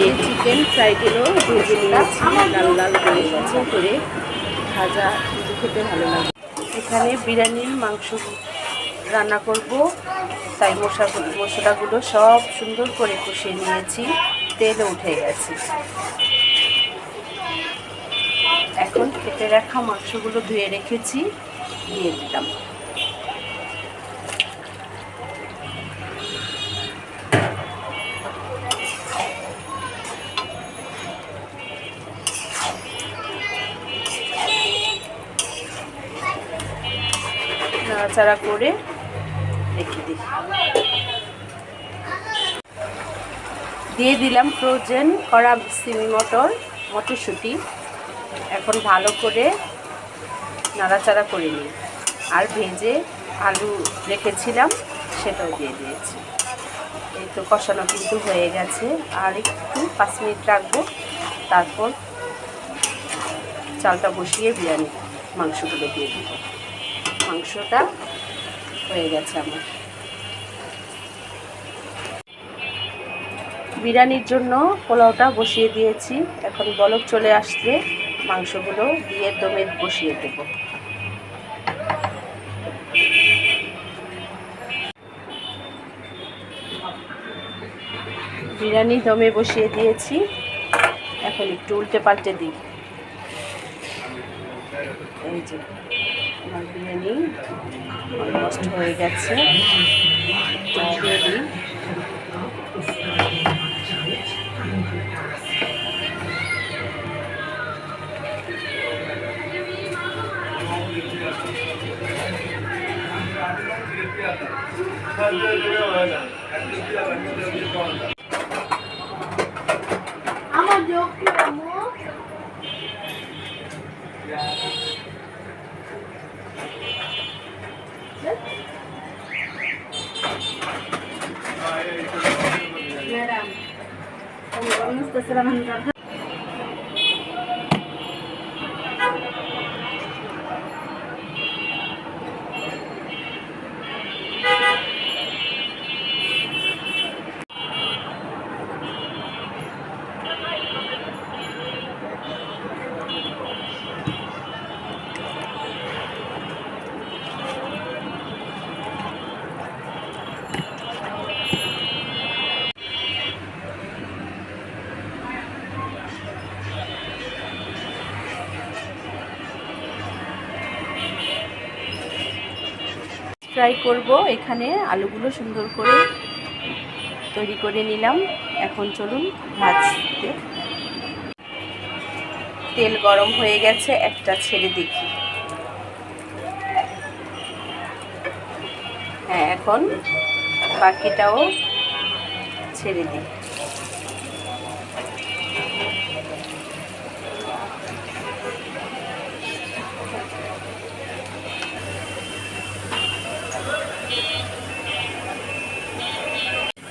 এই চিকেন ফ্রাইগুলো ভেজে নিয়েছি, লাল লাল করে গেছে করে ভাজা কিন্তু খেতে ভালো লাগে। এখানে বিরিয়ানির মাংস রান্না করব, তাই মশলা মশলাগুলো সব সুন্দর করে কষিয়ে নিয়েছি তেল উঠে গেছে। এখন কেটে রাখা মাংসগুলো ধুয়ে রেখেছি, দিয়ে দিলাম। নাড়াচাড়া করে রেখে দিই। দিয়ে দিলাম ফ্রোজেন করা সিমি মটর, মটরশুঁটি। এখন ভালো করে নাড়াচাড়া করে নিই। আর ভেজে আলু রেখেছিলাম, সেটাও দিয়ে দিয়েছি। এই তো কষানো কিন্তু হয়ে গেছে। আর একটু পাঁচ মিনিট রাখব, তারপর চালটা বসিয়ে বিরিয়ানি মাংসগুলো দিয়ে দিব। মাংসটা হয়ে গেছে আমার। বিরিয়ানির জন্য পোলাওটা বসিয়ে দিয়েছি। এখন বলক চলে আসলে মাংসগুলো দিয়ে দমে বসিয়ে দেব। বিরিয়ানি দমে বসিয়ে দিয়েছি। এখন একটু উল্টে পাল্টে দিই। এই যে। আমার বিরিয়ানি অলমোস্ট হয়ে গেছে একটু দিয়ে দিই আমার যোগ नुसतं ফ্রাই করব। এখানে আলুগুলো সুন্দর করে তৈরি করে নিলাম। এখন চলুন ভাজতে। তেল গরম হয়ে গেছে, একটা ছেড়ে দেখি। হ্যাঁ এখন বাকিটাও ছেড়ে দিই।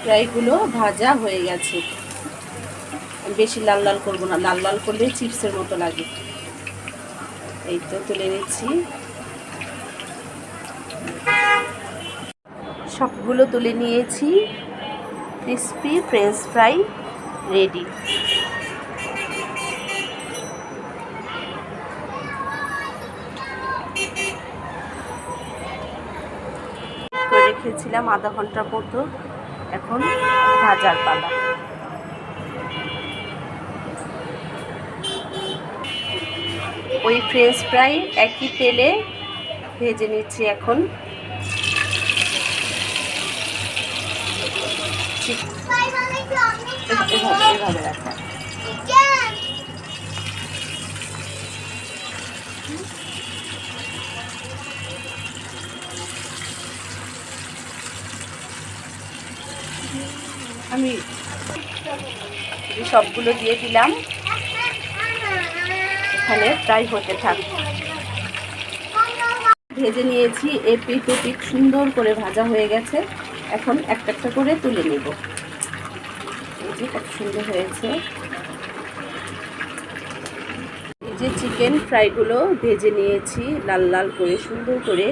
ফ্রাইগুলো ভাজা হয়ে গেছে। বেশি লাল লাল করব না, লাল লাল করলে চিপসের মতো লাগে। এই তো তুলে নিচ্ছি। সবগুলো তুলে নিয়েছি। Crispy french fry ready. রেখেছিলাম আধা ঘণ্টার মতো। এখন ভাজার পালা। ওই ফ্রেঞ্চ ফ্রাই একই তেলে ভেজে নিচ্ছি এখন। এভাবে এভাবে রাখা। আমি সবগুলো দিয়ে দিলাম। এখানে ফ্রাই হতে থাক। ভেজে নিয়েছি এপিট ওপিট সুন্দর করে ভাজা হয়ে গেছে। এখন একটা একটা করে তুলে নেব। এই যে সুন্দর হয়েছে। এই যে চিকেন ফ্রাইগুলো ভেজে নিয়েছি, লাল লাল করে, সুন্দর করে।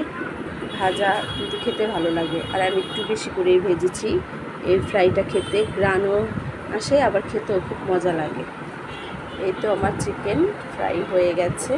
ভাজা কিন্তু খেতে ভালো লাগে। আর আমি একটু বেশি করেই ভেজেছি। এই ফ্রাইটা খেতে গ্রানও আসে, আবার খেতেও খুব মজা লাগে। এই তো আমার চিকেন ফ্রাই হয়ে গেছে।